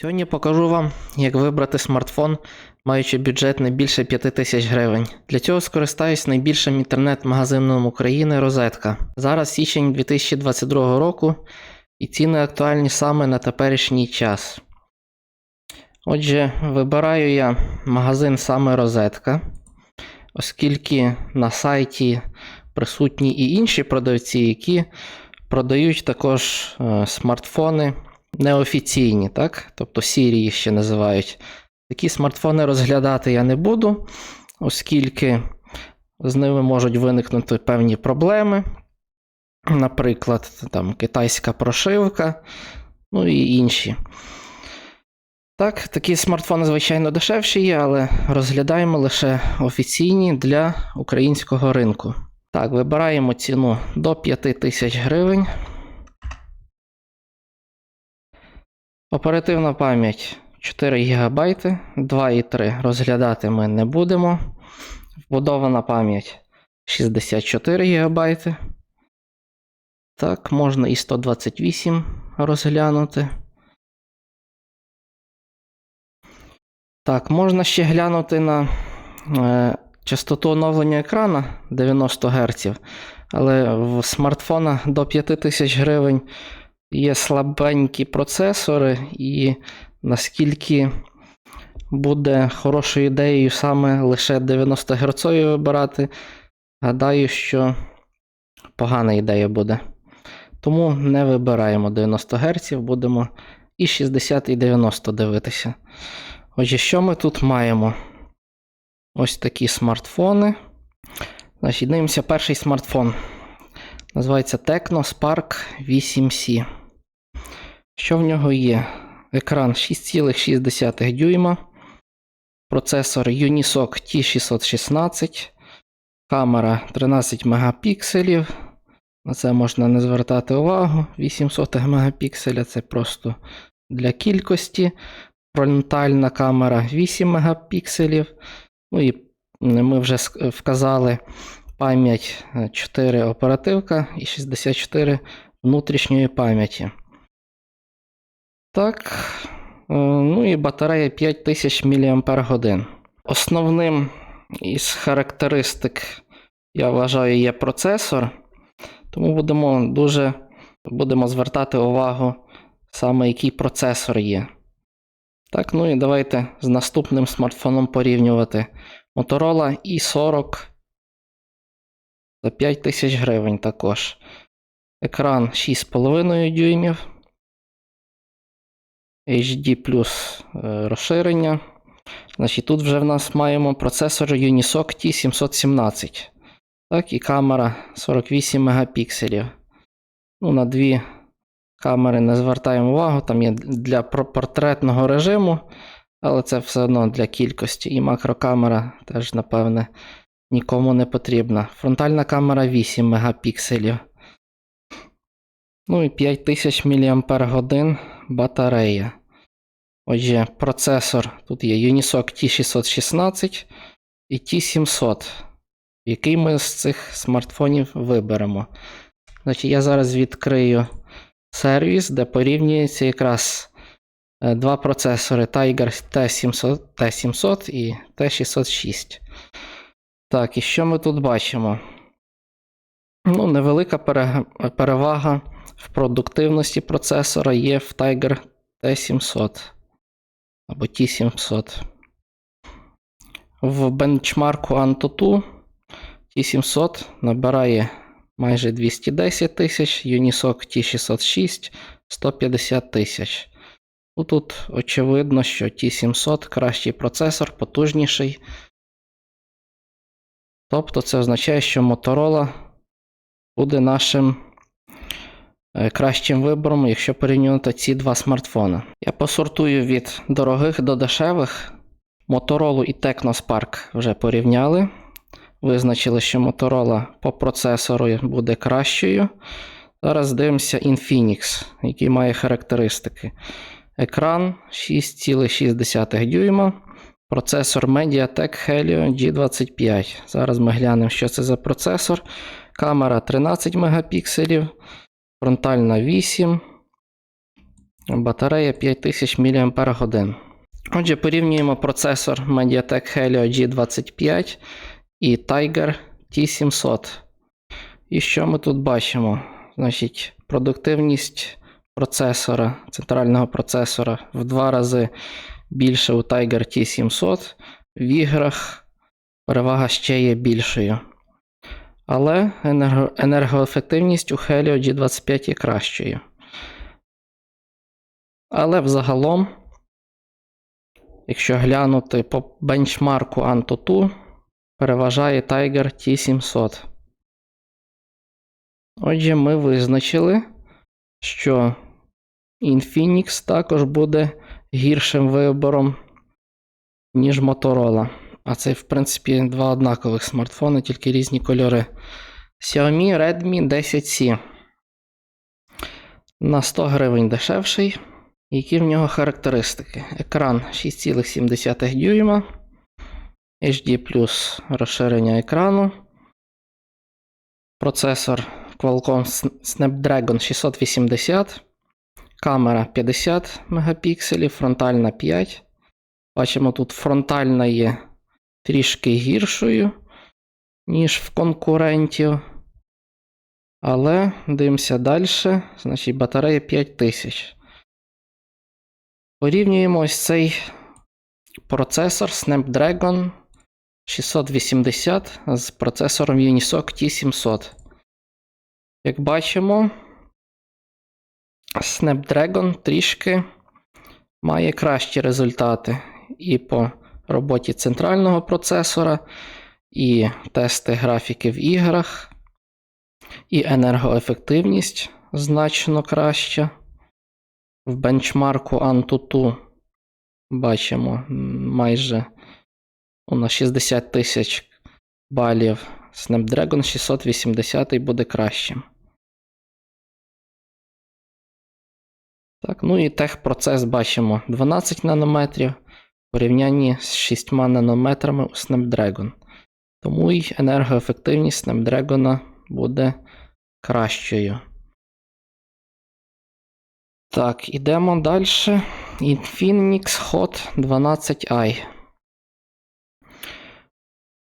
Сьогодні покажу вам, як вибрати смартфон, маючи бюджет не більше 5 тисяч гривень. Для цього скористаюсь найбільшим інтернет-магазином України Розетка. Зараз січень 2022 року, і ціни актуальні саме на теперішній час. Отже, вибираю я магазин саме Розетка, оскільки на сайті присутні і інші продавці, які продають також е, смартфони неофіційні, так? тобто їх ще називають. Такі смартфони розглядати я не буду, оскільки з ними можуть виникнути певні проблеми. Наприклад, там китайська прошивка, ну і інші. Так, такі смартфони, звичайно, дешевші є, але розглядаємо лише офіційні для українського ринку. Так, вибираємо ціну до 5000 гривень. Оперативна пам'ять 4 ГБ, 2,3 розглядати ми не будемо. Вбудована пам'ять 64 ГБ. Так, можна і 128 розглянути. Так, можна ще глянути на е, частоту оновлення екрана 90 Гц, але в смартфонах до 5000 гривень є слабенькі процесори, і наскільки буде хорошою ідеєю саме лише 90 Гц вибирати, гадаю, що погана ідея буде. Тому не вибираємо 90 Гц, будемо і 60 і 90 дивитися. Отже, що ми тут маємо? Ось такі смартфони. Значить, дивимося перший смартфон. Називається Tecno Spark 8C. Що в нього є? Екран 6,6 дюйма. Процесор Unisoc T616. Камера 13 мегапікселів. На це можна не звертати увагу. 800 мегапікселя це просто для кількості. Фронтальна камера 8 мегапікселів. Ну і ми вже вказали пам'ять е, 4 оперативка і 64 внутрішньої пам'яті. Так. е, Ну і батарея 5000 мАч. Основним із характеристик, я вважаю, є процесор. Тому будемо дуже будемо звертати увагу саме який процесор є. Так, ну і давайте з наступним смартфоном порівнювати. Motorola i40 за 5000 гривень також. Екран 6,5 дюймів. HD плюс е, розширення. Значить, тут вже в нас маємо процесор Unisoc T717. Так, і камера 48 мегапікселів. Ну, на дві камери не звертаємо увагу, там є для портретного режиму, але це все одно для кількості. І макрокамера теж, напевне, нікому не потрібна. Фронтальна камера 8 мегапікселів. Ну і 5000 мАч батарея. Отже, процесор тут є Unisoc T616 і T700, який ми з цих смартфонів виберемо. Значить, я зараз відкрию сервіс, де порівнюється якраз е, два процесори Tiger T700, T700 і T606. Так, і що ми тут бачимо? Ну, невелика перевага в продуктивності процесора є в Tiger T700 або T700. В бенчмарку Antutu T700 набирає майже 210 тисяч, Unisoc T606 150 тисяч. Ну, Тут очевидно, що T700 кращий процесор, потужніший. Тобто це означає, що Motorola буде нашим кращим вибором, якщо порівнювати ці два смартфони. Я посортую від дорогих до дешевих. Motorola і Tecno Spark вже порівняли. Визначили, що Motorola по процесору буде кращою. Зараз дивимося Infinix, який має характеристики. Екран 6,6 дюйма. Процесор MediaTek Helio G25. Зараз ми глянемо, що це за процесор. Камера 13 мегапікселів, фронтальна 8, Батарея 5000 мАч. Отже, порівнюємо процесор Mediatek Helio G25 і Tiger T700. І що ми тут бачимо? Значить, продуктивність процесора, центрального процесора в два рази більше у Tiger T700. В іграх перевага ще є більшою. Але енерго- енергоефективність у Helio G25 є кращою. Але взагалом, якщо глянути по бенчмарку Antutu, переважає Tiger T700. Отже, ми визначили, що Infinix також буде гіршим вибором, ніж Motorola. А це, в принципі, два однакових смартфони, тільки різні кольори. Xiaomi Redmi 10C. На 100 гривень дешевший. Які в нього характеристики? Екран 6,7 дюйма, HD розширення екрану. Процесор Qualcomm Snapdragon 680, камера 50 мегапікселів, фронтальна 5. Бачимо, тут фронтальна є трішки гіршою, ніж в конкурентів. Але дивимося далі. Значить, батарея 5000. Порівнюємо ось цей процесор Snapdragon 680 з процесором Unisoc T700. Як бачимо, Snapdragon трішки має кращі результати і по роботі центрального процесора, і тести графіки в іграх, і енергоефективність значно краща. В бенчмарку Antutu бачимо майже у нас 60 тисяч балів. Snapdragon 680 буде кращим. Так, ну і техпроцес бачимо 12 нанометрів порівнянні з 6 нанометрами у Snapdragon. Тому й енергоефективність Snapdragon буде кращою. Так, ідемо далі. Infinix Hot 12i.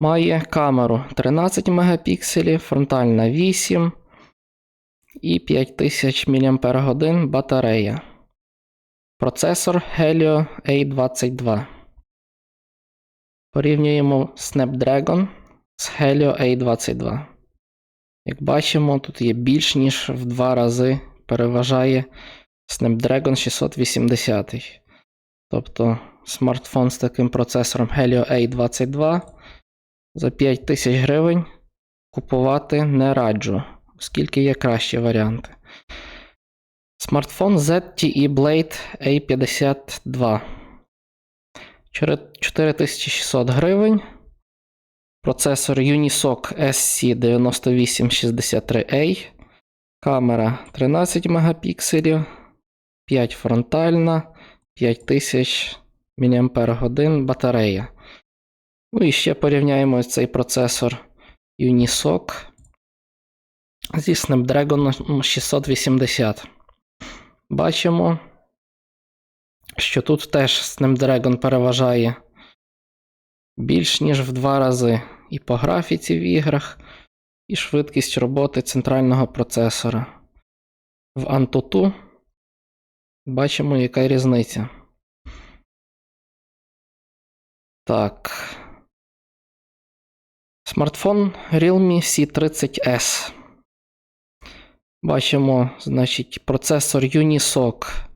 Має камеру 13 мегапікселів, фронтальна 8 і 5000 мАч батарея. Процесор Helio A22. Порівнюємо Snapdragon з Helio A22. Як бачимо, тут є більш ніж в два рази переважає Snapdragon 680. Тобто смартфон з таким процесором Helio A22 за 5000 гривень купувати не раджу, оскільки є кращі варіанти. Смартфон ZTE Blade A52. 4600 гривень. Процесор Unisoc SC9863A. Камера 13 мегапікселів. 5 фронтальна, 5000 мАч батарея. Ну і ще порівняємо цей процесор Unisoc зі Snapdragon 680. Бачимо, що тут теж Snapdragon переважає більш ніж в два рази і по графіці в іграх, і швидкість роботи центрального процесора. В Antutu бачимо, яка різниця. Так. Смартфон Realme C30S. Бачимо, значить, процесор Unisoc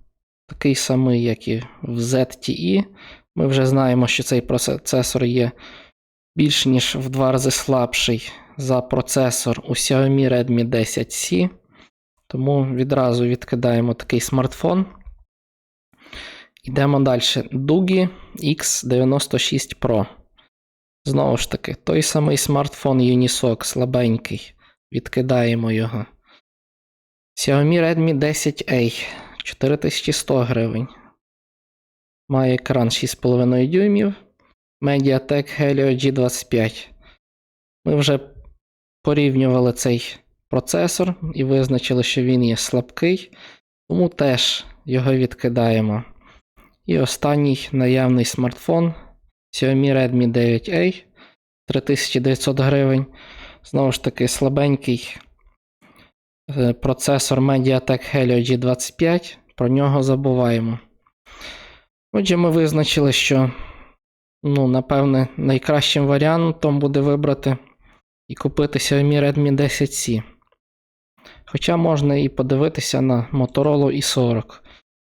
такий самий, як і в ZTE. Ми вже знаємо, що цей процесор є більш ніж в два рази слабший за процесор у Xiaomi Redmi 10C. Тому відразу відкидаємо такий смартфон. Йдемо далі. Dugi X96 Pro. Знову ж таки, той самий смартфон Unisoc, слабенький. Відкидаємо його. Xiaomi Redmi 10A 4100 гривень. Має екран 6,5 дюймів. Mediatek Helio G25. Ми вже порівнювали цей процесор і визначили, що він є слабкий. Тому теж його відкидаємо. І останній наявний смартфон Xiaomi Redmi 9A 3900 гривень. Знову ж таки, слабенький процесор Mediatek Helio G25. Про нього забуваємо. Отже, ми визначили, що, ну, напевне, найкращим варіантом буде вибрати і купити Xiaomi Redmi 10C. Хоча можна і подивитися на Motorola i40.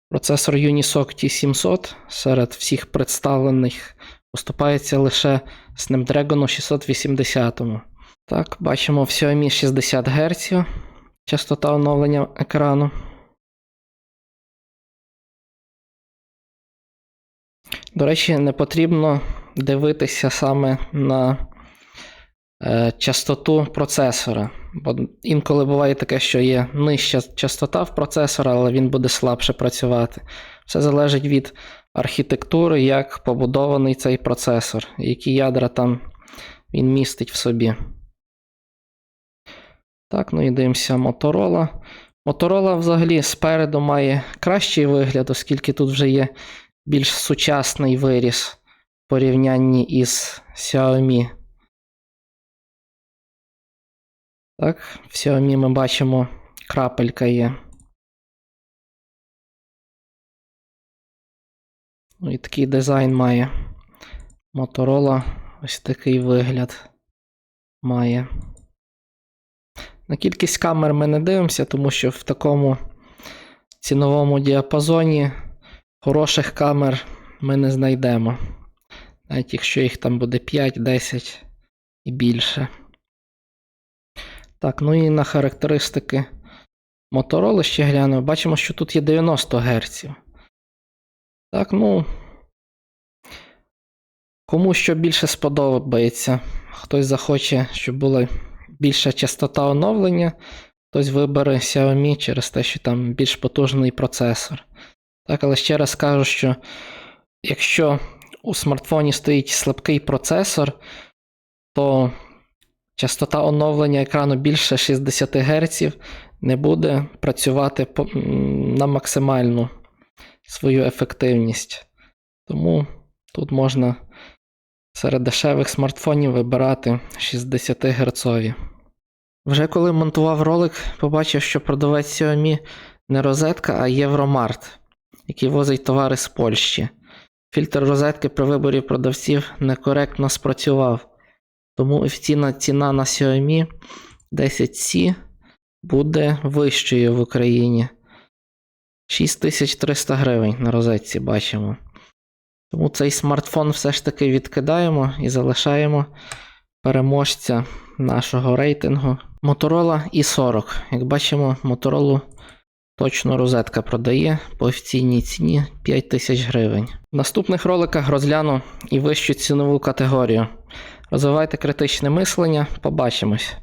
Процесор Unisoc T700 серед всіх представлених поступається лише Snapdragon 680. Так, бачимо в Xiaomi 60 Гц частота оновлення екрану. До речі, не потрібно дивитися саме на е, частоту процесора. Бо інколи буває таке, що є нижча частота в процесора, але він буде слабше працювати. Все залежить від архітектури, як побудований цей процесор, які ядра там він містить в собі. Так, ну і дивимося Motorola. Motorola взагалі спереду має кращий вигляд, оскільки тут вже є більш сучасний виріс в порівнянні із Xiaomi. Так, в Xiaomi ми бачимо крапелька є. Ну і такий дизайн має. Motorola ось такий вигляд має. На кількість камер ми не дивимося, тому що в такому ціновому діапазоні хороших камер ми не знайдемо. Навіть якщо їх там буде 5, 10 і більше. Так, ну і на характеристики Motorola ще глянемо. Бачимо, що тут є 90 Гц. Так, ну. Кому що більше сподобається. Хтось захоче, щоб була більша частота оновлення, хтось вибере Xiaomi через те, що там більш потужний процесор. Так, але ще раз кажу, що якщо у смартфоні стоїть слабкий процесор, то частота оновлення екрану більше 60 Гц не буде працювати на максимальну свою ефективність. Тому тут можна серед дешевих смартфонів вибирати 60 Гц. Вже коли монтував ролик, побачив, що продавець Xiaomi не розетка, а Євромарт, який возить товари з Польщі. Фільтр розетки при виборі продавців некоректно спрацював. Тому офіційна ціна на Xiaomi 10C буде вищою в Україні. 6300 гривень на розетці бачимо. Тому цей смартфон все ж таки відкидаємо і залишаємо переможця нашого рейтингу. Motorola i40. Як бачимо, Motorola точно розетка продає по офіційній ціні 5000 гривень. В наступних роликах розгляну і вищу цінову категорію. Розвивайте критичне мислення, побачимось!